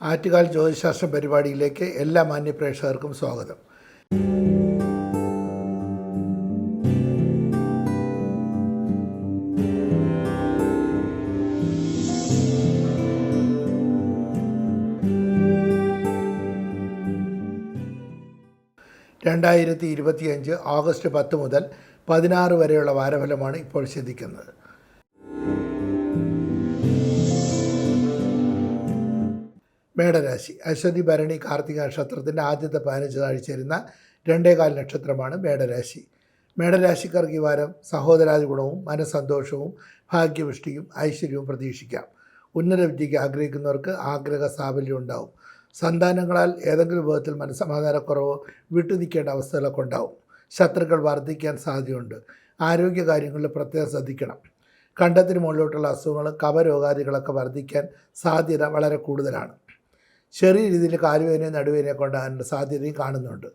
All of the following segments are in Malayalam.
ആറ്റുകാൽ ജ്യോതിശാസ്ത്ര പരിപാടിയിലേക്ക് എല്ലാ മാന്യപ്രേക്ഷകർക്കും സ്വാഗതം. രണ്ടായിരത്തി ഇരുപത്തിയഞ്ച് ഓഗസ്റ്റ് പത്ത് മുതൽ പതിനാറ് വരെയുള്ള വാരഫലമാണ് ഇപ്പോൾ ചിന്തിക്കുന്നത് മേടരാശി. അശ്വതി ഭരണി കാർത്തിക നക്ഷത്രത്തിന്റെ ആദ്യത്തെ പതിനഞ്ച് നാഴ്ച ചേരുന്ന രണ്ടേകാൽ നക്ഷത്രമാണ് മേടരാശി. മേടരാശിക്കാർക്ക് ഈ വാരം സഹോദരാദി ഗുണവും മനസ്സന്തോഷവും ഭാഗ്യവൃഷ്ടിയും ഐശ്വര്യവും പ്രതീക്ഷിക്കാം. ഉന്നത വിദ്യയ്ക്ക് ആഗ്രഹിക്കുന്നവർക്ക് ആഗ്രഹ സാഫല്യം ഉണ്ടാവും. സന്താനങ്ങളാൽ ഏതെങ്കിലും വിധത്തിൽ മനസ്സമാധാനക്കുറവോ വിട്ടുനിൽക്കേണ്ട അവസ്ഥകളൊക്കെ ഉണ്ടാവും. ശത്രുക്കൾ വർദ്ധിക്കാൻ സാധ്യതയുണ്ട്. ആരോഗ്യകാര്യങ്ങളിൽ പ്രത്യേകം ശ്രദ്ധിക്കണം. കണ്ടത്തിന് മുകളിലോട്ടുള്ള അസുഖങ്ങൾ കവരോഗാദികളൊക്കെ വർദ്ധിക്കാൻ സാധ്യത വളരെ കൂടുതലാണ്. ചെറിയ രീതിയിൽ കാലുവേദനയും നടുവേദനയെ കൊണ്ടാകാനുള്ള സാധ്യതയും കാണുന്നുണ്ട്.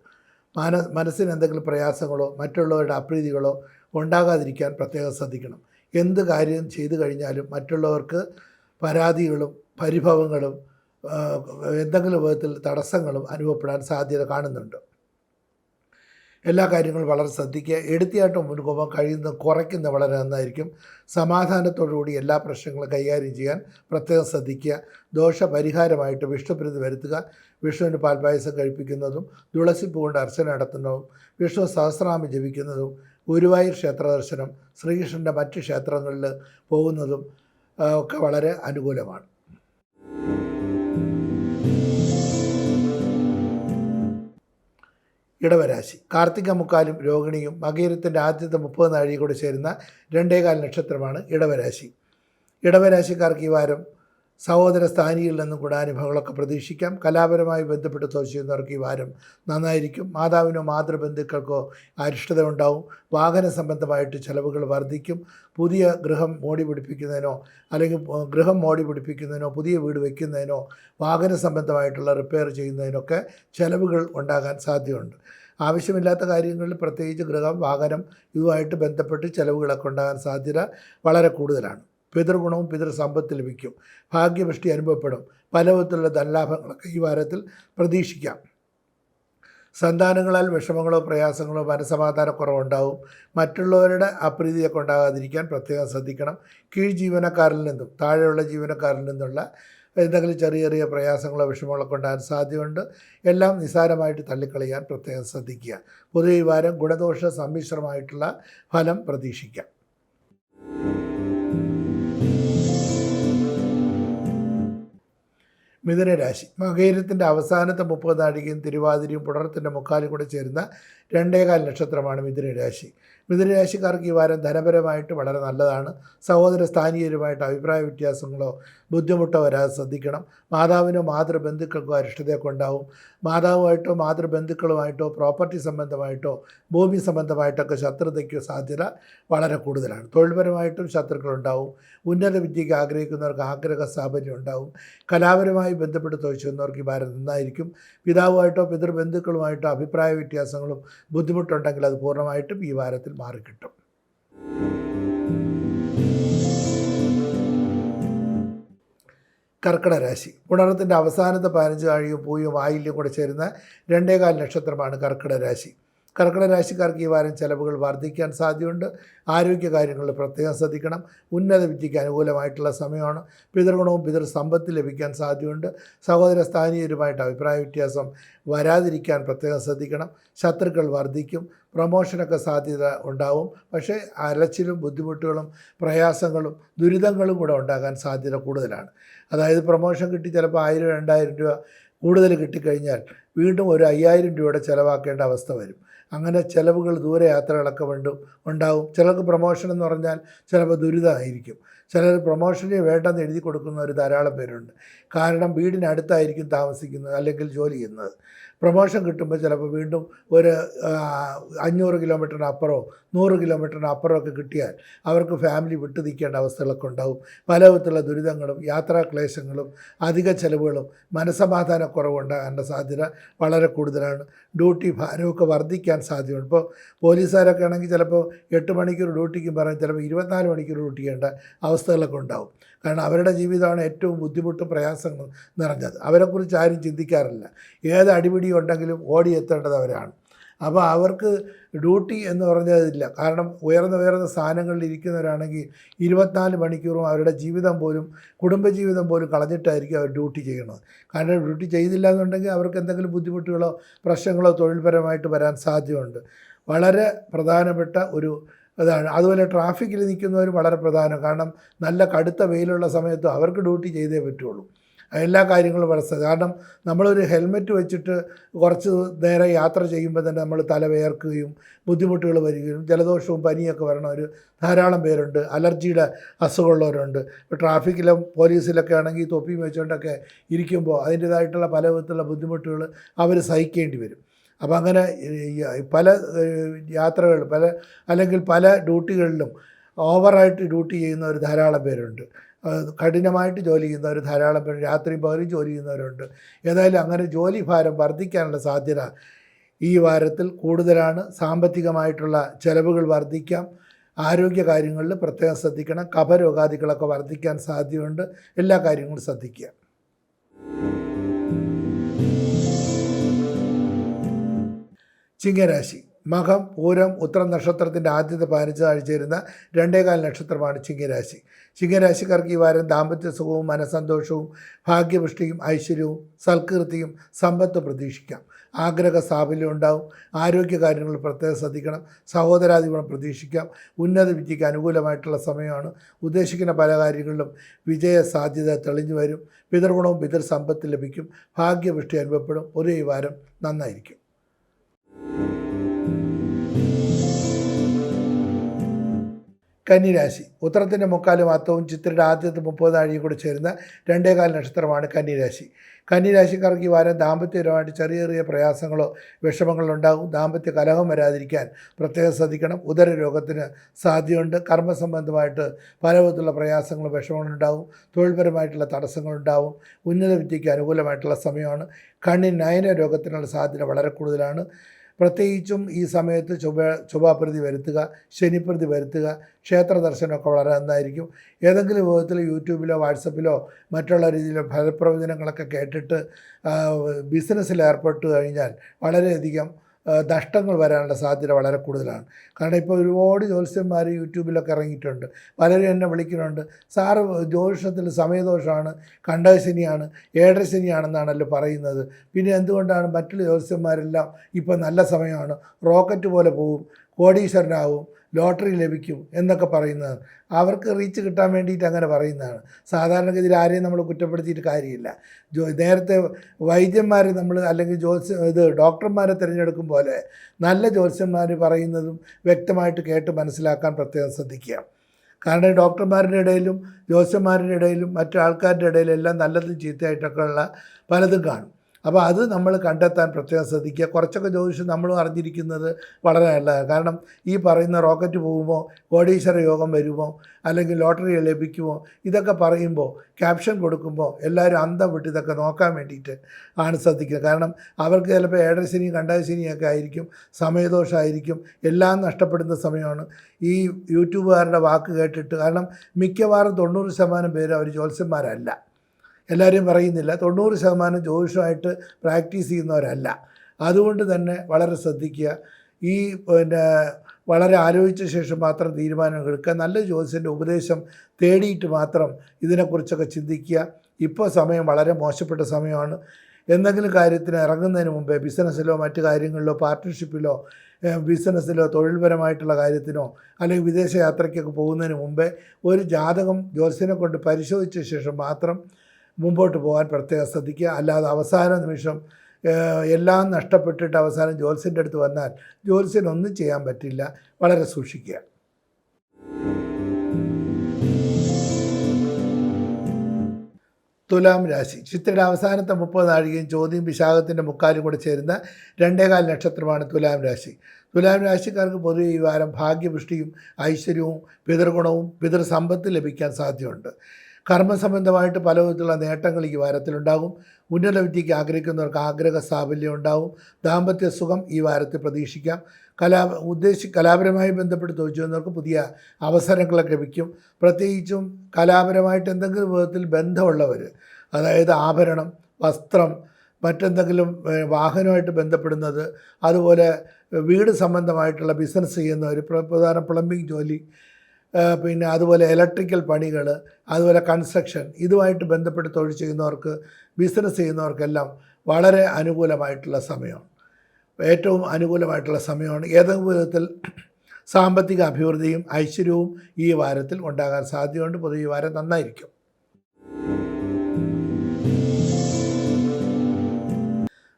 മന മനസ്സിന് എന്തെങ്കിലും പ്രയാസങ്ങളോ മറ്റുള്ളവരുടെ അപ്രീതികളോ ഉണ്ടാകാതിരിക്കാൻ പ്രത്യേകം ശ്രദ്ധിക്കണം. എന്ത് കാര്യം ചെയ്തു കഴിഞ്ഞാലും മറ്റുള്ളവർക്ക് പരാതികളും പരിഭവങ്ങളും എന്തെങ്കിലും വിധത്തിൽ തടസ്സങ്ങളും അനുഭവപ്പെടാൻ സാധ്യത കാണുന്നുണ്ട്. എല്ലാ കാര്യങ്ങളും വളരെ ശ്രദ്ധിക്കുക. എടുത്തിയായിട്ടും പോകുമ്പോൾ കഴിയുന്ന കുറയ്ക്കുന്ന വളരെ നന്നായിരിക്കും. സമാധാനത്തോടുകൂടി എല്ലാ പ്രശ്നങ്ങളും കൈകാര്യം ചെയ്യാൻ പ്രത്യേകം ശ്രദ്ധിക്കുക. ദോഷപരിഹാരമായിട്ട് വിഷ്ണുപ്രീതി വരുത്തുക. വിഷ്ണുവിന് പാൽപായസം കഴിപ്പിക്കുന്നതും തുളസിപ്പ് കൊണ്ട് അർച്ചന നടത്തുന്നതും വിഷ്ണു സഹസ്രനാമം ജപിക്കുന്നതും ഗുരുവായൂർ ക്ഷേത്ര ദർശനം ശ്രീകൃഷ്ണന്റെ മറ്റ് ക്ഷേത്രങ്ങളിൽ പോകുന്നതും ഒക്കെ വളരെ അനുകൂലമാണ്. ഇടവരാശി. കാർത്തിക മുക്കാലും രോഹിണിയും മകീരത്തിന്റെ ആദ്യത്തെ മുപ്പത് നാഴിക ചേരുന്ന രണ്ടേകാൽ നക്ഷത്രമാണ് ഇടവരാശി. ഇടവരാശിക്കാർക്ക് ഈ വാരം സഹോദര സ്ഥാനിയിൽ നിന്നും ഗുണാനുഭവങ്ങളൊക്കെ പ്രതീക്ഷിക്കാം. കലാപരമായി ബന്ധപ്പെട്ട് ചെയ്യുന്നവർക്ക് ഈ വാരം നന്നായിരിക്കും. മാതാവിനോ മാതൃബന്ധുക്കൾക്കോ അരിഷ്ടത ഉണ്ടാവും വാഹന സംബന്ധമായിട്ട് ചിലവുകൾ വർദ്ധിക്കും. പുതിയ ഗൃഹം മോടി പിടിപ്പിക്കുന്നതിനോ അല്ലെങ്കിൽ ഗൃഹം മോടി പിടിപ്പിക്കുന്നതിനോ പുതിയ വീട് വയ്ക്കുന്നതിനോ വാഹന സംബന്ധമായിട്ടുള്ള റിപ്പയർ ചെയ്യുന്നതിനൊക്കെ ചിലവുകൾ ഉണ്ടാകാൻ സാധ്യതയുണ്ട്. ആവശ്യമില്ലാത്ത കാര്യങ്ങളിൽ പ്രത്യേകിച്ച് ഗൃഹം വാഹനം ഇതുമായിട്ട് ബന്ധപ്പെട്ട് ചിലവുകളൊക്കെ ഉണ്ടാകാൻ സാധ്യത വളരെ കൂടുതലാണ്. പിതൃഗുണവും പിതൃസമ്പത്ത് ലഭിക്കും. ഭാഗ്യപുഷ്ടി അനുഭവപ്പെടും. പല വിധത്തിലുള്ള ധനലാഭങ്ങളൊക്കെ ഈ വാരത്തിൽ പ്രതീക്ഷിക്കാം. സന്താനങ്ങളാൽ വിഷമങ്ങളോ പ്രയാസങ്ങളോ മനസമാധാനക്കുറവോ ഉണ്ടാവും മറ്റുള്ളവരുടെ അപ്രീതിയൊക്കെ ഉണ്ടാകാതിരിക്കാൻ പ്രത്യേകം ശ്രദ്ധിക്കണം. കീഴ് ജീവനക്കാരിൽ നിന്നും താഴെയുള്ള ജീവനക്കാരിൽ നിന്നുള്ള എന്തെങ്കിലും ചെറിയ ചെറിയ പ്രയാസങ്ങളോ വിഷമങ്ങളൊക്കെ ഉണ്ടാകാൻ സാധ്യതയുണ്ട്. എല്ലാം നിസ്സാരമായിട്ട് തള്ളിക്കളയാൻ പ്രത്യേകം ശ്രദ്ധിക്കുക. പൊതുവെ വാരം ഗുണദോഷ സമ്മിശ്രമായിട്ടുള്ള ഫലം പ്രതീക്ഷിക്കാം. മിഥുനരാശി മകേരത്തിന്റെ അവസാനത്തെ മുപ്പത് നാഴികയും തിരുവാതിരയും പുണർത്തിന്റെ മുക്കാലും കൂടെ ചേരുന്ന രണ്ടേകാൽ നക്ഷത്രമാണ് മിഥുനരാശി മിഥുനരാശിക്കാർക്ക് ഈ വാരം ധനപരമായിട്ട് വളരെ നല്ലതാണ്. സഹോദര സ്ഥാനീയരുമായിട്ട് അഭിപ്രായ വ്യത്യാസങ്ങളോ ബുദ്ധിമുട്ടോ വരാതെ ശ്രദ്ധിക്കണം. മാതാവിനോ മാതൃബന്ധുക്കൾക്കോ അരിഷ്ടതയൊക്കെ ഉണ്ടാവും. മാതാവുമായിട്ടോ മാതൃബന്ധുക്കളുമായിട്ടോ പ്രോപ്പർട്ടി സംബന്ധമായിട്ടോ ഭൂമി സംബന്ധമായിട്ടൊക്കെ ശത്രുതയ്ക്കോ സാധ്യത വളരെ കൂടുതലാണ്. തൊഴിൽപരമായിട്ടും ശത്രുക്കളുണ്ടാവും. ഉന്നത വിദ്യയ്ക്ക് ആഗ്രഹിക്കുന്നവർക്ക് ആഗ്രഹ സ്ഥാപനം ഉണ്ടാവും. കലാപരമായി ബന്ധപ്പെട്ട് തൊഴിച്ചുന്നവർക്ക് ഈ ഭാരം നന്നായിരിക്കും. പിതാവുമായിട്ടോ പിതൃബന്ധുക്കളുമായിട്ടോ അഭിപ്രായ വ്യത്യാസങ്ങളും ബുദ്ധിമുട്ടുണ്ടെങ്കിൽ അത് പൂർണമായിട്ടും ഈ വാരത്തിൽ മാറിക്കിട്ടും. കർക്കിട രാശി. പുണർത്തിന്റെ അവസാനത്തെ പതിനഞ്ച് കാഴിയും പൂയും ആയില്യം കൂടെ ചേരുന്ന രണ്ടേകാൽ നക്ഷത്രമാണ് കർക്കിട രാശി. കർക്കിടക രാശിക്കാർക്ക് ഈ വാരം ചിലവുകൾ വർദ്ധിക്കാൻ സാധ്യതയുണ്ട്. ആരോഗ്യ ആരോഗ്യകാര്യങ്ങളിൽ പ്രത്യേകം ശ്രദ്ധിക്കണം. ഉന്നത വിദ്യയ്ക്ക് അനുകൂലമായിട്ടുള്ള സമയമാണ്. പിതൃഗുണവും പിതൃ സമ്പത്ത് ലഭിക്കാൻ സാധ്യതയുണ്ട്. സഹോദര സ്ഥാനീയരുമായിട്ട് അഭിപ്രായ വ്യത്യാസം വരാതിരിക്കാൻ പ്രത്യേകം ശ്രദ്ധിക്കണം. ശത്രുക്കൾ വർദ്ധിക്കും. പ്രൊമോഷനൊക്കെ സാധ്യത ഉണ്ടാവും. പക്ഷേ അലച്ചിലും ബുദ്ധിമുട്ടുകളും പ്രയാസങ്ങളും ദുരിതങ്ങളും കൂടെ ഉണ്ടാകാൻ സാധ്യത കൂടുതലാണ്. അതായത് പ്രൊമോഷൻ കിട്ടി ചിലപ്പോൾ ആയിരം രണ്ടായിരം രൂപ കൂടുതൽ കിട്ടിക്കഴിഞ്ഞാൽ വീണ്ടും ഒരു അയ്യായിരം രൂപയുടെ ചിലവാക്കേണ്ട അവസ്ഥ വരും. അങ്ങനെ ചിലവുകൾ ദൂരെ യാത്രകളൊക്കെ വീണ്ടും ഉണ്ടാവും. ചിലർക്ക് പ്രൊമോഷൻ എന്ന് പറഞ്ഞാൽ ചിലപ്പോൾ ദുരിതമായിരിക്കും. ചിലർ പ്രൊമോഷന് വേണ്ടെന്ന് എഴുതി കൊടുക്കുന്ന ഒരു ധാരാളം പേരുണ്ട്. കാരണം വീടിനടുത്തായിരിക്കും താമസിക്കുന്നത് അല്ലെങ്കിൽ ജോലി ചെയ്യുന്നത്. പ്രൊമോഷൻ കിട്ടുമ്പോൾ ചിലപ്പോൾ വീണ്ടും ഒരു അഞ്ഞൂറ് കിലോമീറ്ററിന് അപ്പുറമോ നൂറ് കിലോമീറ്ററിന് അപ്പുറമൊക്കെ കിട്ടിയാൽ അവർക്ക് ഫാമിലി വിട്ടു നിൽക്കേണ്ട അവസ്ഥകളൊക്കെ ഉണ്ടാവും. പല വിധത്തിലുള്ള ദുരിതങ്ങളും യാത്രാ ക്ലേശങ്ങളും അധിക ചെലവുകളും മനസമാധാനക്കുറവ് ഉണ്ടാകാനുള്ള സാധ്യത വളരെ കൂടുതലാണ്. ഡ്യൂട്ടി ഭാരമൊക്കെ വർദ്ധിക്കാൻ സാധ്യതയുണ്ട്. ഇപ്പോൾ പോലീസുകാരൊക്കെ ആണെങ്കിൽ ചിലപ്പോൾ എട്ട് മണിക്കൂർ ഡ്യൂട്ടിക്കും പറഞ്ഞ് ചിലപ്പോൾ ഇരുപത്തിനാല് മണിക്കൂർ ഡ്യൂട്ടി ചെയ്യേണ്ട അവസ്ഥകളൊക്കെ ഉണ്ടാവും. കാരണം അവരുടെ ജീവിതമാണ് ഏറ്റവും ബുദ്ധിമുട്ട് പ്രയാസങ്ങൾ നിറഞ്ഞത്. അവരെക്കുറിച്ച് ആരും ചിന്തിക്കാറില്ല. ഏത് അടിപിടി ഉണ്ടെങ്കിലും ഓടിയെത്തേണ്ടത് അവരാണ്. അപ്പോൾ അവർക്ക് ഡ്യൂട്ടി എന്ന് പറഞ്ഞതില്ല കാരണം ഉയർന്ന ഉയർന്ന സ്ഥാനങ്ങളിൽ ഇരിക്കുന്നവരാണെങ്കിൽ ഇരുപത്തിനാല് മണിക്കൂറും അവരുടെ ജീവിതം പോലും കുടുംബജീവിതം പോലും കളഞ്ഞിട്ടായിരിക്കും അവർ ഡ്യൂട്ടി ചെയ്യണത് കാരണം ഡ്യൂട്ടി ചെയ്തില്ല എന്നുണ്ടെങ്കിൽ അവർക്ക് എന്തെങ്കിലും ബുദ്ധിമുട്ടുകളോ പ്രശ്നങ്ങളോ തൊഴിൽപരമായിട്ട് വരാൻ സാധ്യതയുണ്ട്. വളരെ പ്രധാനപ്പെട്ട ഒരു ഇതാണ് അതുപോലെ ട്രാഫിക്കിൽ നിൽക്കുന്നവർ വളരെ പ്രധാനം. കാരണം നല്ല കടുത്ത വെയിലുള്ള സമയത്ത് അവർക്ക് ഡ്യൂട്ടി ചെയ്തേ പറ്റുള്ളൂ. എല്ലാ കാര്യങ്ങളും വളരെ കാരണം നമ്മളൊരു ഹെൽമെറ്റ് വെച്ചിട്ട് കുറച്ച് നേരം യാത്ര ചെയ്യുമ്പോൾ തന്നെ നമ്മൾ തല വേർക്കുകയും ബുദ്ധിമുട്ടുകൾ വരികയും ജലദോഷവും പനിയൊക്കെ വരണവർ ധാരാളം പേരുണ്ട്. അലർജിയുടെ അസുഖമുള്ളവരുണ്ട്. ഇപ്പോൾ ട്രാഫിക്കിലും പോലീസിലൊക്കെ ആണെങ്കിൽ തൊപ്പിയും വെച്ചുകൊണ്ടൊക്കെ ഇരിക്കുമ്പോൾ അതിന്റേതായിട്ടുള്ള പല വിധത്തിലുള്ള ബുദ്ധിമുട്ടുകൾ അവർ സഹിക്കേണ്ടി വരും. അപ്പോൾ അങ്ങനെ പല യാത്രകൾ പല അല്ലെങ്കിൽ പല ഡ്യൂട്ടികളിലും ഓവറായിട്ട് ഡ്യൂട്ടി ചെയ്യുന്നവർ ധാരാളം പേരുണ്ട്. കഠിനമായിട്ട് ജോലി ചെയ്യുന്നവർ ധാരാളം പേര് രാത്രി പകലും ജോലി ചെയ്യുന്നവരുണ്ട്. ഏതായാലും അങ്ങനെ ജോലി ഭാരം വർദ്ധിക്കാനുള്ള സാധ്യത ഈ വാരത്തിൽ കൂടുതലാണ്. സാമ്പത്തികമായിട്ടുള്ള ചിലവുകൾ വർദ്ധിക്കാം. ആരോഗ്യ കാര്യങ്ങളിൽ പ്രത്യേകം ശ്രദ്ധിക്കണം. കഫരോഗാദികളൊക്കെ വർദ്ധിക്കാൻ സാധ്യതയുണ്ട്. എല്ലാ കാര്യങ്ങളും ശ്രദ്ധിക്കുക. ചിങ്ങരാശി. മകം പൂരം ഉത്തരം നക്ഷത്രത്തിന്റെ ആദ്യത്തെ പതിനഞ്ച് ആഴ്ച വരുന്ന രണ്ടേകാൽ നക്ഷത്രമാണ് ചിങ്ങരാശി. ചിങ്ങരാശിക്കാർക്ക് ഈ വാരം ദാമ്പത്യ സുഖവും മനസന്തോഷവും ഭാഗ്യപുഷ്ടിയും ഐശ്വര്യവും സൽകീർത്തിയും സമ്പത്ത് പ്രതീക്ഷിക്കാം. ആഗ്രഹ സാഫല്യം ഉണ്ടാവും. ആരോഗ്യ കാര്യങ്ങൾ പ്രത്യേകം ശ്രദ്ധിക്കണം. സഹോദരാദി ഗുണം പ്രതീക്ഷിക്കാം. ഉന്നത വിദ്യയ്ക്ക് അനുകൂലമായിട്ടുള്ള സമയമാണ്. ഉദ്ദേശിക്കുന്ന പല കാര്യങ്ങളിലും വിജയ സാധ്യത തെളിഞ്ഞു വരും. പിതൃഗുണവും പിതൃ സമ്പത്ത് ലഭിക്കും. ഭാഗ്യപുഷ്ടി അനുഭവപ്പെടും. ഒരേ വാരം നന്നായിരിക്കും. കന്നിരാശി. ഉത്തരത്തിന്റെ മുക്കാലും അത്തവും ചിത്രയുടെ ആദ്യത്തെ മുപ്പത് നാഴിയും കൂടെ ചേരുന്ന രണ്ടേകാൽ നക്ഷത്രമാണ് കന്നിരാശി. കന്നിരാശിക്കാർക്ക് ഈ വാരം ദാമ്പത്യപരമായിട്ട് ചെറിയ ചെറിയ പ്രയാസങ്ങളോ വിഷമങ്ങളോ ഉണ്ടാകും. ദാമ്പത്യ കലഹം വരാതിരിക്കാൻ പ്രത്യേകം ശ്രദ്ധിക്കണം. ഉദര രോഗത്തിന് സാധ്യതയുണ്ട്. കർമ്മസംബന്ധമായിട്ട് പല വിധത്തിലുള്ള പ്രയാസങ്ങളും വിഷമങ്ങളും ഉണ്ടാകും. തൊഴിൽപരമായിട്ടുള്ള തടസ്സങ്ങളുണ്ടാവും ഉന്നത വിദ്യയ്ക്ക് അനുകൂലമായിട്ടുള്ള സമയമാണ്. കണ്ണിന് നയന രോഗത്തിനുള്ള സാധ്യത വളരെ കൂടുതലാണ്. പ്രത്യേകിച്ചും ഈ സമയത്ത് ചൊവ്വ ചൊവ്വാപ്രതി വരുത്തുക ശനിപ്രതി വരുത്തുക ക്ഷേത്ര ദർശനമൊക്കെ വളരെ നന്നായിരിക്കും. ഏതെങ്കിലും വിധത്തിൽ യൂട്യൂബിലോ വാട്സപ്പിലോ മറ്റുള്ള രീതിയിലോ ഫലപ്രവചനങ്ങളൊക്കെ കേട്ടിട്ട് ബിസിനസ്സിൽ ഏർപ്പെട്ട് കഴിഞ്ഞാൽ വളരെയധികം നഷ്ടങ്ങൾ വരാനുള്ള സാധ്യത വളരെ കൂടുതലാണ്. കാരണം ഇപ്പോൾ ഒരുപാട് ജ്യോത്സ്യന്മാർ യൂട്യൂബിലൊക്കെ ഇറങ്ങിയിട്ടുണ്ട്. പലരും എന്നെ വിളിക്കുന്നുണ്ട്. സാറ് ജ്യോതിഷത്തിൽ സമയദോഷമാണ് കണ്ടശനിയാണ് ഏഴരശനിയാണെന്നാണല്ലോ പറയുന്നത്. പിന്നെ എന്തുകൊണ്ടാണ് മറ്റുള്ള ജ്യോത്സ്യന്മാരെല്ലാം ഇപ്പോൾ നല്ല സമയമാണ് റോക്കറ്റ് പോലെ പോവും കോടീശ്വരനാവും ലോട്ടറി ലഭിക്കും എന്നൊക്കെ പറയുന്നത്. അവർക്ക് റീച്ച് കിട്ടാൻ വേണ്ടിയിട്ട് അങ്ങനെ പറയുന്നതാണ്. സാധാരണഗതിയിൽ ആരെയും നമ്മൾ കുറ്റപ്പെടുത്തിയിട്ട് കാര്യമില്ല. ജോ നേരത്തെ വൈദ്യന്മാർ നമ്മൾ അല്ലെങ്കിൽ ജ്യോത്സ്യ ഇത് ഡോക്ടർമാരെ തിരഞ്ഞെടുക്കും പോലെ നല്ല ജ്യോത്സ്യന്മാർ പറയുന്നതും വ്യക്തമായിട്ട് കേട്ട് മനസ്സിലാക്കാൻ പ്രത്യേകം ശ്രദ്ധിക്കുക. കാരണം ഡോക്ടർമാരുടെ ഇടയിലും ജ്യോത്സ്യന്മാരുടെ ഇടയിലും മറ്റു ആൾക്കാരുടെ ഇടയിലും എല്ലാം നല്ലതും ചീത്തയായിട്ടൊക്കെ ഉള്ള പലതും കാണും. അപ്പോൾ അത് നമ്മൾ കണ്ടെത്താൻ പ്രത്യേകം ശ്രദ്ധിക്കുക. കുറച്ചൊക്കെ ജ്യോതിഷം നമ്മളും അറിഞ്ഞിരിക്കുന്നത് വളരെ നല്ലതാണ്. കാരണം ഈ പറയുന്ന റോക്കറ്റ് പോകുമോ കോടീശ്വര യോഗം വരുമോ അല്ലെങ്കിൽ ലോട്ടറി ലഭിക്കുമോ ഇതൊക്കെ പറയുമ്പോൾ ക്യാപ്ഷൻ കൊടുക്കുമ്പോൾ എല്ലാവരും അന്തം വിട്ട് ഇതൊക്കെ നോക്കാൻ വേണ്ടിയിട്ട് ആണ് ശ്രദ്ധിക്കുക. കാരണം അവർക്ക് ചിലപ്പോൾ ഏഴരശനി കണ്ടശനിയൊക്കെ ആയിരിക്കും സമയദോഷമായിരിക്കും എല്ലാം നഷ്ടപ്പെടുന്ന സമയമാണ്. ഈ യൂട്യൂബുകാരുടെ വാക്ക് കേട്ടിട്ട് കാരണം മിക്കവാറും തൊണ്ണൂറ് ശതമാനം പേര് അവർ ജ്യോത്സ്യന്മാരല്ല. എല്ലാവരും പറയുന്നില്ല. തൊണ്ണൂറ് ശതമാനം ജ്യോതിഷമായിട്ട് പ്രാക്ടീസ് ചെയ്യുന്നവരല്ല. അതുകൊണ്ട് തന്നെ വളരെ ശ്രദ്ധിക്കുക. ഈ പിന്നെ വളരെ ആലോചിച്ച ശേഷം മാത്രം തീരുമാനങ്ങൾ എടുക്കുക. നല്ല ജ്യോതിഷന്റെ ഉപദേശം തേടിയിട്ട് മാത്രം ഇതിനെക്കുറിച്ചൊക്കെ ചിന്തിക്കുക. ഇപ്പോൾ സമയം വളരെ മോശപ്പെട്ട സമയമാണ്. എന്തെങ്കിലും കാര്യത്തിന് ഇറങ്ങുന്നതിന് മുമ്പേ ബിസിനസ്സിലോ മറ്റ് കാര്യങ്ങളിലോ പാർട്ട്ണർഷിപ്പിലോ ബിസിനസ്സിലോ തൊഴിൽപരമായിട്ടുള്ള കാര്യത്തിനോ അല്ലെങ്കിൽ വിദേശ യാത്രയ്ക്കൊക്കെ പോകുന്നതിന് മുമ്പേ ഒരു ജാതകം ജ്യോത്സ്യനെ കൊണ്ട് പരിശോധിച്ച ശേഷം മാത്രം മുമ്പോട്ട് പോകാൻ പ്രത്യേകം ശ്രദ്ധിക്കുക. അല്ലാതെ അവസാന നിമിഷം എല്ലാം നഷ്ടപ്പെട്ടിട്ട് അവസാനം ജ്യോത്സ്യന്റെ അടുത്ത് വന്നാൽ ജ്യോത്സ്യനൊന്നും ചെയ്യാൻ പറ്റില്ല. വളരെ സൂക്ഷിക്കുക. തുലാം രാശി. ചിത്രയുടെ അവസാനത്തെ മുപ്പത് നാഴികയും ചോദ്യം വിശാഖത്തിന്റെ മുക്കാലും കൂടെ ചേരുന്ന രണ്ടേകാൽ നക്ഷത്രമാണ് തുലാം രാശി. തുലാം രാശിക്കാർക്ക് പൊതുവെ ഈ വാരം ഭാഗ്യപുഷ്ടിയും ഐശ്വര്യവും പിതൃഗുണവും പിതൃസമ്പത്ത് ലഭിക്കാൻ സാധ്യതയുണ്ട്. കർമ്മസംബന്ധമായിട്ട് പല വിധത്തിലുള്ള നേട്ടങ്ങൾ ഈ വാരത്തിലുണ്ടാകും. ഉന്നത വിദ്യയ്ക്ക് ആഗ്രഹിക്കുന്നവർക്ക് ആഗ്രഹ സാഫല്യം ഉണ്ടാവും. ദാമ്പത്യ സുഖം ഈ വാരത്തിൽ പ്രതീക്ഷിക്കാം. കലാ ഉദ്ദേശി കലാപരമായി ബന്ധപ്പെട്ട് ചോദിച്ചവർക്ക് പുതിയ അവസരങ്ങളൊക്കെ ലഭിക്കും. പ്രത്യേകിച്ചും കലാപരമായിട്ട് എന്തെങ്കിലും വിധത്തിൽ ബന്ധമുള്ളവർ അതായത് ആഭരണം വസ്ത്രം മറ്റെന്തെങ്കിലും വാഹനമായിട്ട് ബന്ധപ്പെടുന്നത് അതുപോലെ വീട് സംബന്ധമായിട്ടുള്ള ബിസിനസ് ചെയ്യുന്നവർ പ്ര- പ്രധാന പ്ലംബിംഗ് ജോലി പിന്നെ അതുപോലെ ഇലക്ട്രിക്കൽ പണികൾ അതുപോലെ കൺസ്ട്രക്ഷൻ ഇതുമായിട്ട് ബന്ധപ്പെട്ട് തൊഴിൽ ചെയ്യുന്നവർക്ക് ബിസിനസ് ചെയ്യുന്നവർക്കെല്ലാം വളരെ അനുകൂലമായിട്ടുള്ള സമയമാണ്. ഏറ്റവും അനുകൂലമായിട്ടുള്ള സമയമാണ്. ഏതെങ്കിലും വിധത്തിൽ സാമ്പത്തിക അഭിവൃദ്ധിയും ഐശ്വര്യവും ഈ വാരത്തിൽ ഉണ്ടാകാൻ സാധ്യതയുണ്ട്. പൊതുവെ ഈ വാരം നന്നായിരിക്കും.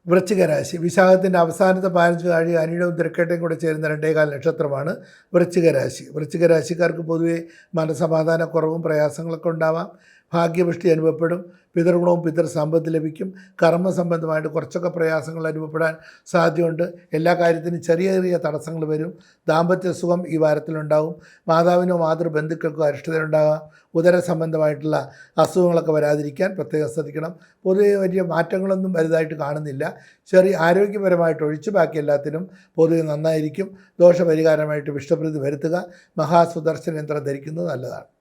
വൃശ്ചിക രാശി വിശാഖത്തിന്റെ അവസാനത്തെ പതിനഞ്ച് കാഴി അനിഴവും തിരക്കേട്ടയും കൂടെ ചേരുന്ന രണ്ടേകാൽ നക്ഷത്രമാണ് വൃശ്ചികരാശി. വൃശ്ചികരാശിക്കാർക്ക് പൊതുവേ രാശിക്കാർക്ക് പൊതുവെ മനസമാധാനക്കുറവും പ്രയാസങ്ങളൊക്കെ ഉണ്ടാവാം. ഭാഗ്യപുഷ്ടി അനുഭവപ്പെടും പിതൃഗുണവും പിതൃ സമ്പത്ത് ലഭിക്കും. കർമ്മ സംബന്ധമായിട്ട് കുറച്ചൊക്കെ പ്രയാസങ്ങൾ അനുഭവപ്പെടാൻ സാധ്യതയുണ്ട്. എല്ലാ കാര്യത്തിനും ചെറിയ ചെറിയ തടസ്സങ്ങൾ വരും. ദാമ്പത്യ സുഖം ഈ വാരത്തിലുണ്ടാവും മാതാവിനോ മാതൃബന്ധുക്കൾക്കോ അരിഷ്ടതയുണ്ടാകാം. ഉദര സംബന്ധമായിട്ടുള്ള അസുഖങ്ങളൊക്കെ വരാതിരിക്കാൻ പ്രത്യേകം ശ്രദ്ധിക്കണം. പൊതുവെ വലിയ മാറ്റങ്ങളൊന്നും വലുതായിട്ട് കാണുന്നില്ല. ചെറിയ ആരോഗ്യപരമായിട്ട് ഒഴിച്ച് ബാക്കി എല്ലാത്തിനും പൊതുവെ നന്നായിരിക്കും. ദോഷപരിഹാരമായിട്ട് വിഷ്ണുപ്രീതി വരുത്തുക. മഹാസുദർശന യന്ത്രം ധരിക്കുന്നത് നല്ലതാണ്.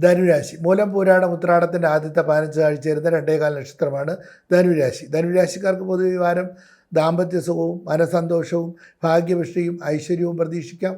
ധനുരാശി. മൂലം പൂരാടം ഉത്രാടത്തിന്റെ ആദ്യത്തെ പതിനഞ്ച് ആഴ്ച ചേരുന്ന രണ്ടേകാൽ നക്ഷത്രമാണ് ധനുരാശി. ധനുരാശിക്കാർക്ക് പൊതുവെ വാരം ദാമ്പത്യ സുഖവും മനസന്തോഷവും ഭാഗ്യവിഷ്ടിയും ഐശ്വര്യവും പ്രതീക്ഷിക്കാം.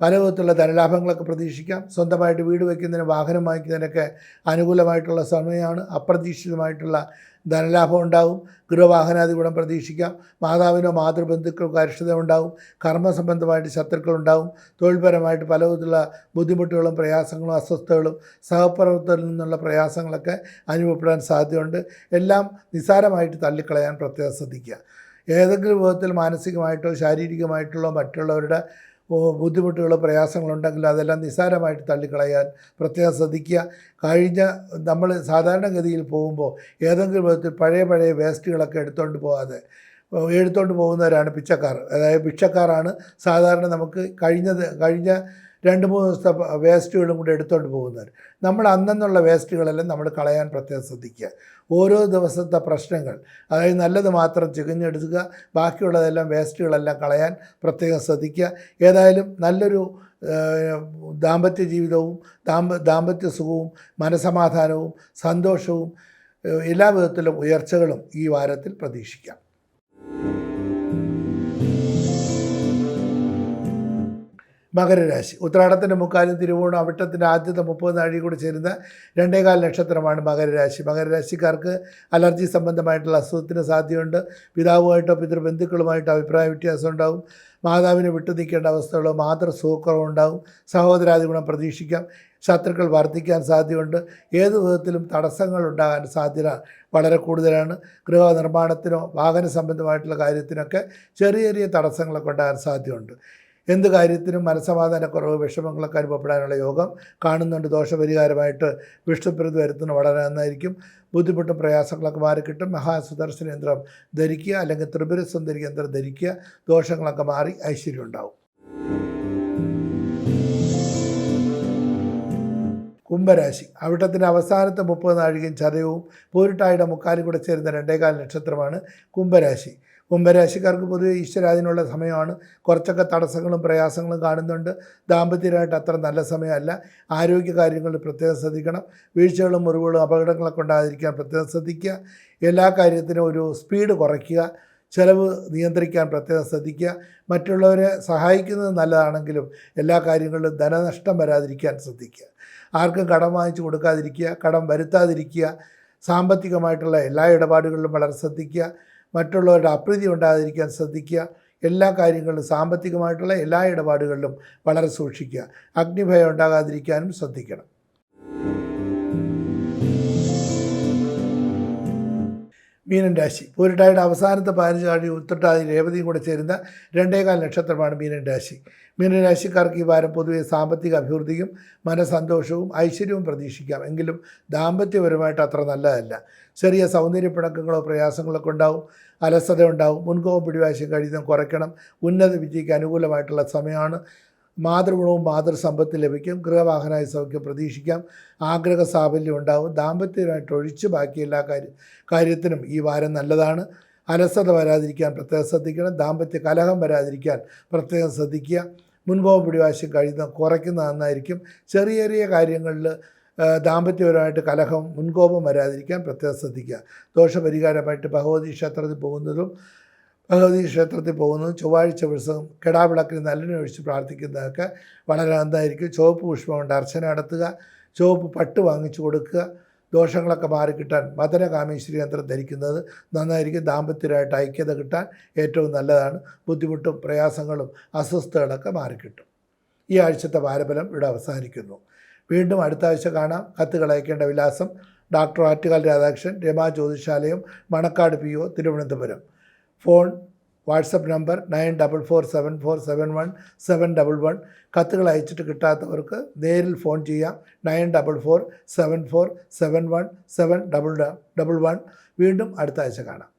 പല വിധത്തിലുള്ള ധനലാഭങ്ങളൊക്കെ പ്രതീക്ഷിക്കാം. സ്വന്തമായിട്ട് വീട് വയ്ക്കുന്നതിന് വാഹനം വാങ്ങിക്കുന്നതിനൊക്കെ അനുകൂലമായിട്ടുള്ള സമയമാണ്. അപ്രതീക്ഷിതമായിട്ടുള്ള ധനലാഭം ഉണ്ടാവും. ഗൃഹവാഹനാദി ഗുണം പ്രതീക്ഷിക്കാം. മാതാവിനോ മാതൃബന്ധുക്കൾക്കോ അരിഷ്ടത ഉണ്ടാകും കർമ്മസംബന്ധമായിട്ട് ശത്രുക്കളുണ്ടാവും തൊഴിൽപരമായിട്ട് പല വിധത്തിലുള്ള ബുദ്ധിമുട്ടുകളും പ്രയാസങ്ങളും അസ്വസ്ഥതകളും സഹപ്രവർത്തകരിൽ നിന്നുള്ള പ്രയാസങ്ങളൊക്കെ അനുഭവപ്പെടാൻ സാധ്യതയുണ്ട്. എല്ലാം നിസ്സാരമായിട്ട് തള്ളിക്കളയാൻ പ്രത്യേകം ശ്രദ്ധിക്കുക. ഏതെങ്കിലും വിധത്തിൽ മാനസികമായിട്ടോ ശാരീരികമായിട്ടുള്ള മറ്റുള്ളവരുടെ ബുദ്ധിമുട്ടുകളോ പ്രയാസങ്ങളുണ്ടെങ്കിൽ അതെല്ലാം നിസ്സാരമായിട്ട് തള്ളിക്കളയാൻ പ്രത്യേകം ശ്രദ്ധിക്കുക. കഴിഞ്ഞ നമ്മൾ സാധാരണഗതിയിൽ പോകുമ്പോൾ ഏതെങ്കിലും വിധത്തിൽ പഴയ പഴയ വേസ്റ്റുകളൊക്കെ എടുത്തുകൊണ്ട് പോകാതെ എടുത്തുകൊണ്ട് പോകുന്നവരാണ് പിച്ചക്കാർ. അതായത് ഭിക്ഷക്കാരാണ് സാധാരണ നമുക്ക് കഴിഞ്ഞത് കഴിഞ്ഞ രണ്ട് മൂന്ന് ദിവസത്തെ വേസ്റ്റുകളും കൂടെ എടുത്തുകൊണ്ട് പോകുന്നവർ നമ്മൾ അന്നെന്നുള്ള വേസ്റ്റുകളെല്ലാം നമ്മൾ കളയാൻ പ്രത്യേകം ശ്രദ്ധിക്കുക. ഓരോ ദിവസത്തെ പ്രശ്നങ്ങൾ അതായത് നല്ലത് മാത്രം ചികഞ്ഞെടുക്കുക ബാക്കിയുള്ളതെല്ലാം വേസ്റ്റുകളെല്ലാം കളയാൻ പ്രത്യേകം ശ്രദ്ധിക്കുക. ഏതായാലും നല്ലൊരു ദാമ്പത്യ ജീവിതവും ദാമ്പ ദാമ്പത്യ സുഖവും മനസമാധാനവും സന്തോഷവും എല്ലാ വിധത്തിലും ഉയർച്ചകളും ഈ വാരത്തിൽ പ്രതീക്ഷിക്കാം. മകരരാശി. ഉത്രാടത്തിന്റെ മുക്കാലും തിരുവോണം അവിട്ടത്തിന്റെ ആദ്യത്തെ മുപ്പത് നാഴി കൂടി ചേരുന്ന രണ്ടേകാൽ നക്ഷത്രമാണ് മകരരാശി. മകരരാശിക്കാർക്ക് അലർജി സംബന്ധമായിട്ടുള്ള അസുഖത്തിന് സാധ്യതയുണ്ട്. പിതാവുമായിട്ടോ പിതൃബന്ധുക്കളുമായിട്ടോ അഭിപ്രായ വ്യത്യാസം ഉണ്ടാവും. മാതാവിനെ വിട്ടു നിൽക്കേണ്ട അവസ്ഥകളോ മാതൃസുഖക്കുറവുണ്ടാവും സഹോദരാദി ഗുണം പ്രതീക്ഷിക്കാം. ശത്രുക്കൾ വർദ്ധിക്കാൻ സാധ്യതയുണ്ട്. ഏത് വിധത്തിലും തടസ്സങ്ങൾ ഉണ്ടാകാൻ സാധ്യത വളരെ കൂടുതലാണ്. ഗൃഹനിർമ്മാണത്തിനോ വാഹന സംബന്ധമായിട്ടുള്ള കാര്യത്തിനൊക്കെ ചെറിയ ചെറിയ തടസ്സങ്ങളൊക്കെ ഉണ്ടാകാൻ സാധ്യതയുണ്ട്. എന്ത് കാര്യത്തിനും മനസ്സമാധാനക്കുറവ് വിഷമങ്ങളൊക്കെ അനുഭവപ്പെടാനുള്ള യോഗം കാണുന്നുണ്ട്. ദോഷപരിഹാരമായിട്ട് വിഷ്ണുപ്രതി വരുത്തുന്ന വളരെ നന്നായിരിക്കും. ബുദ്ധിമുട്ടും പ്രയാസങ്ങളൊക്കെ മാറിക്കിട്ടും. മഹാസുദർശന യന്ത്രം ധരിക്കുക അല്ലെങ്കിൽ ത്രിപുര സുന്ദരി യന്ത്രം ധരിക്കുക ദോഷങ്ങളൊക്കെ മാറി ഐശ്വര്യം ഉണ്ടാവും. കുംഭരാശി. അവിട്ടത്തിന്റെ അവസാനത്തെ മുപ്പത് നാഴികയും ചതയവും പൂരിട്ടായുടെ മുക്കാലും കൂടെ ചേരുന്ന രണ്ടേകാൽ നക്ഷത്രമാണ് കുംഭരാശി. കുംഭരാശിക്കാർക്ക് പൊതുവെ ഈശ്വരാധീനമുള്ള സമയമാണ്. കുറച്ചൊക്കെ തടസ്സങ്ങളും പ്രയാസങ്ങളും കാണുന്നുണ്ട്. ദാമ്പത്യമായിട്ട് അത്ര നല്ല സമയമല്ല. ആരോഗ്യ കാര്യങ്ങളിൽ പ്രത്യേകം ശ്രദ്ധിക്കണം. വീഴ്ചകളും മുറിവുകളും അപകടങ്ങളൊക്കെ ഉണ്ടാകാതിരിക്കാൻ പ്രത്യേകം ശ്രദ്ധിക്കുക. എല്ലാ കാര്യത്തിനും ഒരു സ്പീഡ് കുറയ്ക്കുക. ചിലവ് നിയന്ത്രിക്കാൻ പ്രത്യേകം ശ്രദ്ധിക്കുക. മറ്റുള്ളവരെ സഹായിക്കുന്നത് നല്ലതാണെങ്കിലും എല്ലാ കാര്യങ്ങളിലും ധനനഷ്ടം വരാതിരിക്കാൻ ശ്രദ്ധിക്കുക. ആർക്കും കടം വാങ്ങിച്ചു കൊടുക്കാതിരിക്കുക കടം വരുത്താതിരിക്കുക സാമ്പത്തികമായിട്ടുള്ള എല്ലാ ഇടപാടുകളിലും വളരെ ശ്രദ്ധിക്കുക. മറ്റുള്ളവരുടെ അപ്രീതി ഉണ്ടാകാതിരിക്കാൻ ശ്രദ്ധിക്കുക. എല്ലാ കാര്യങ്ങളിലും സാമ്പത്തികമായിട്ടുള്ള എല്ലാ ഇടപാടുകളിലും വളരെ സൂക്ഷിക്കുക. അഗ്നിഭയം ഉണ്ടാകാതിരിക്കാനും ശ്രദ്ധിക്കണം. മീനൻ രാശി. പൂരിട്ടായുടെ അവസാനത്തെ പതിനഞ്ച് ആഴ്ച ഉത്തട്ടാതി രേവതിയും കൂടെ ചേരുന്ന രണ്ടേകാൽ നക്ഷത്രമാണ് മീനൻ രാശി. ഈ വാരം പൊതുവെ സാമ്പത്തിക അഭിവൃദ്ധിയും മനസന്തോഷവും ഐശ്വര്യവും പ്രതീക്ഷിക്കാം. എങ്കിലും ദാമ്പത്യപരമായിട്ട് അത്ര നല്ലതല്ല. ചെറിയ സൗന്ദര്യ പിണക്കങ്ങളോ പ്രയാസങ്ങളൊക്കെ ഉണ്ടാവും. അലസത ഉണ്ടാവും. മുൻകോപം പിടിവാശം കഴിയുന്നതും കുറയ്ക്കണം. ഉന്നത വിദ്യയ്ക്ക് അനുകൂലമായിട്ടുള്ള സമയമാണ്. മാതൃഗുണവും മാതൃസമ്പത്ത് ലഭിക്കും. ഗൃഹവാഹനായ സൗഖ്യം പ്രതീക്ഷിക്കാം. ആഗ്രഹ സാഫല്യം ഉണ്ടാവും. ദാമ്പത്യമായിട്ട് ഒഴിച്ച് ബാക്കി എല്ലാ കാര്യ കാര്യത്തിനും ഈ വാരം നല്ലതാണ്. അലസത വരാതിരിക്കാൻ പ്രത്യേകം ശ്രദ്ധിക്കണം. ദാമ്പത്യ കലഹം വരാതിരിക്കാൻ പ്രത്യേകം ശ്രദ്ധിക്കുക. മുൻപോകും പിടിവാശം കഴിയുന്ന കുറയ്ക്കുന്ന നന്നായിരിക്കും. ചെറിയ ചെറിയ കാര്യങ്ങളിൽ ദാമ്പത്യപരമായിട്ട് കലഹം മുൻകോപം വരാതിരിക്കാൻ പ്രത്യേകം ശ്രദ്ധിക്കുക. ദോഷപരിഹാരമായിട്ട് ഭഗവതി ക്ഷേത്രത്തിൽ പോകുന്നതും ഭഗവതി ക്ഷേത്രത്തിൽ പോകുന്നതും ചൊവ്വാഴ്ച ദിവസം കെടാവിളക്കിന് നല്ലിനെ ഒഴിച്ച് പ്രാർത്ഥിക്കുന്നതൊക്കെ വളരെ നന്നായിരിക്കും ചുവപ്പ് പുഷ്പം കൊണ്ട് അർച്ചന നടത്തുക. ചുവപ്പ് പട്ട് വാങ്ങിച്ചു കൊടുക്കുക. ദോഷങ്ങളൊക്കെ മാറിക്കിട്ടാൻ മദന കാമേശ്വരി യന്ത്രം ധരിക്കുന്നത് നന്നായിരിക്കും. ദാമ്പത്യമായിട്ട് ഐക്യത കിട്ടാൻ ഏറ്റവും നല്ലതാണ്. ബുദ്ധിമുട്ടും പ്രയാസങ്ങളും അസ്വസ്ഥതകളൊക്കെ മാറിക്കിട്ടും ഈ ആഴ്ചത്തെ വാരബലം ഇവിടെ അവസാനിക്കുന്നു. വീണ്ടും അടുത്ത ആഴ്ച കാണാം. കത്തുകൾ അയക്കേണ്ട വിലാസം. Doctor Attukal Radhakrishnan Rama Jyothishalayam Manacaud P O Thiruvananthapuram. phone WhatsApp number nine double four seven four seven one seven double one കത്തുകൾ അയച്ചിട്ട് കിട്ടാത്തവർക്ക് നേരിൽ ഫോൺ ചെയ്യാം nine double four seven four seven one seven double double one വീണ്ടും അടുത്ത ആഴ്ച കാണാം